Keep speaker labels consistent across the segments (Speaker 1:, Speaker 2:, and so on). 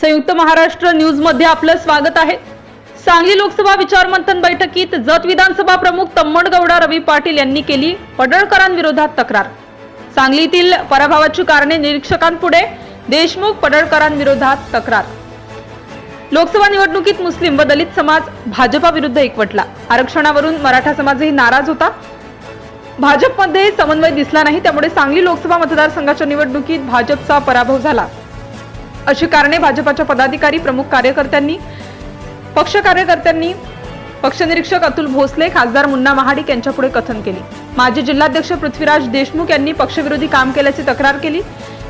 Speaker 1: संयुक्त महाराष्ट्र न्यूजमध्ये आपलं स्वागत आहे. सांगली लोकसभा विचारमंथन बैठकीत जत विधानसभा प्रमुख तम्मणगौडा रवी पाटील यांनी केली पडळकरांविरोधात तक्रार. सांगलीतील पराभवाची कारणे निरीक्षकांपुढे देशमुख पडळकरांविरोधात तक्रार. लोकसभा निवडणुकीत मुस्लिम व दलित समाज भाजपाविरुद्ध एकवटला. आरक्षणावरून मराठा समाजही नाराज होता. भाजपमध्ये समन्वय दिसला नाही त्यामुळे सांगली लोकसभा मतदारसंघाच्या निवडणुकीत भाजपचा पराभव झाला. अशी कारणे भाजपाच्या पदाधिकारी प्रमुख कार्यकर्त्यांनी पक्ष कार्यकर्त्यांनी पक्षनिरीक्षक अतुल भोसले खासदार मुन्ना महाडिक यांच्यापुढे कथन केली. माजी जिल्हाध्यक्ष पृथ्वीराज देशमुख यांनी पक्षविरोधी काम केल्याची तक्रार केली.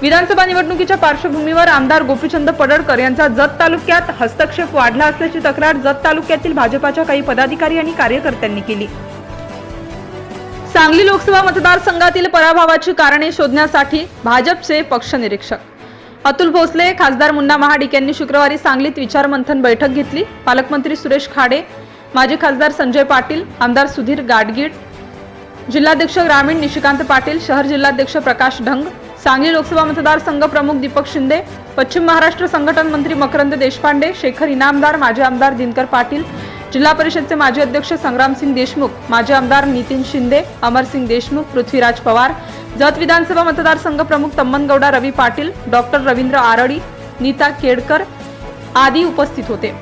Speaker 1: विधानसभा निवडणुकीच्या पार्श्वभूमीवर आमदार गोपीचंद पडळकर यांचा जत तालुक्यात हस्तक्षेप वाढला असल्याची तक्रार जत तालुक्यातील भाजपाच्या काही पदाधिकारी आणि कार्यकर्त्यांनी केली. सांगली लोकसभा मतदारसंघातील पराभवाची कारणे शोधण्यासाठी भाजपचे पक्षनिरीक्षक अतुल भोसले खासदार मुन्ना महाडिक यांनी शुक्रवारी सांगलीत विचारमंथन बैठक घेतली. पालकमंत्री सुरेश खाडे माजी खासदार संजय पाटील आमदार सुधीर गाडगीळ जिल्हाध्यक्ष ग्रामीण निशिकांत पाटील शहर जिल्हाध्यक्ष प्रकाश ढंग सांगली लोकसभा मतदारसंघ प्रमुख दीपक शिंदे पश्चिम महाराष्ट्र संघटन मंत्री मकरंद देशपांडे शेखर इनामदार माजी आमदार दिनकर पाटील जिल्हा परिषदचे माजी अध्यक्ष संग्रामसिंग देशमुख माजी आमदार नितीन शिंदे अमरसिंग देशमुख पृथ्वीराज पवार जत विधानसभा मतदारसंघ प्रमुख तम्मनगौडा रवी पाटील डॉक्टर रवींद्र आरडी नीता केडकर आदी उपस्थित होते.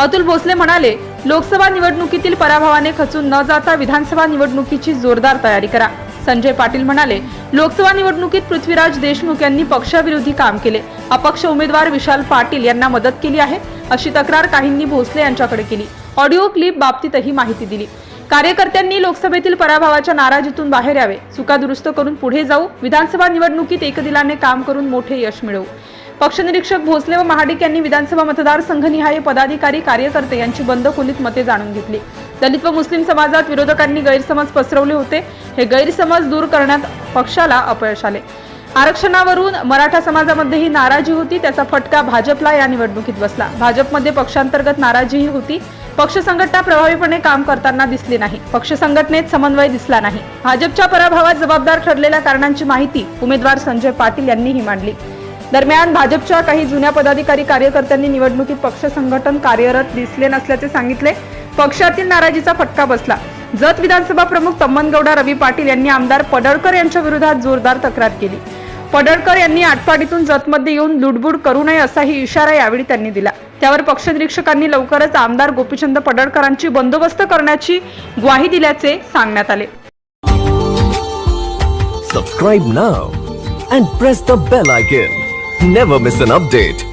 Speaker 1: अतुल भोसले म्हणाले लोकसभा निवडणुकीतील पराभवाने खचून न जाता विधानसभा निवडणुकीची जोरदार तयारी करा. संजय पाटील म्हणाले लोकसभा निवडणुकीत पृथ्वीराज देशमुख यांनी पक्षाविरोधी काम केले. अपक्ष उमेदवार विशाल पाटील यांना मदत केली आहे अशी तक्रार काहींनी भोसले यांच्याकडे केली. ऑडिओ क्लिप बाबतीतही माहिती दिली. कार्यकर्त्यांनी लोकसभेतील पराभवाच्या नाराजीतून बाहेर यावे. चुका दुरुस्त करून पुढे जाऊ. विधानसभा निवडणुकीत एकदिलाने काम करून मोठे यश मिळवू. पक्षनिरीक्षक भोसले व महाडिक यांनी विधानसभा मतदारसंघनिहाय पदाधिकारी कार्यकर्ते यांची बंद खोलीत मते जाणून घेतली. दलित व मुस्लिम समाजात विरोधकांनी गैरसमज पसरवले होते. हे गैरसमज दूर करण्यात पक्षाला अपयश आले. आरक्षणावरून मराठा समाजामध्येही नाराजी होती त्याचा फटका भाजपला या निवडणुकीत बसला. भाजपमध्ये पक्षांतर्गत नाराजीही होती. पक्ष संघटना प्रभावीपणे काम करताना दिसली नाही. पक्ष संघटनेत समन्वय दिसला नाही. भाजपच्या पराभवात जबाबदार ठरलेल्या कारणांची माहिती उमेदवार संजय पाटील यांनीही मांडली. दरम्यान भाजपच्या काही जुन्या पदाधिकारी कार्यकर्त्यांनी निवडणुकीत पक्ष संघटन कार्यरत दिसले नसल्याचे सांगितले. पक्षातील नाराजीचा फटका बसला. जत विधानसभा प्रमुख तम्मनगौडा रवी पाटील यांनी आमदार पडळकर यांच्या विरोधात जोरदार तक्रार केली. पडळकर यांनी आटपाडीतून जतमध्ये येऊन लुडबुड करू नये असाही इशारा यावेळी त्यांनी दिला. त्यावर पक्षनिरीक्षकांनी लवकरच आमदार गोपीचंद पडळकरांची बंदोबस्त करण्याची ग्वाही दिल्याचे सांगण्यात आले.
Speaker 2: Subscribe now and press the bell icon never miss an update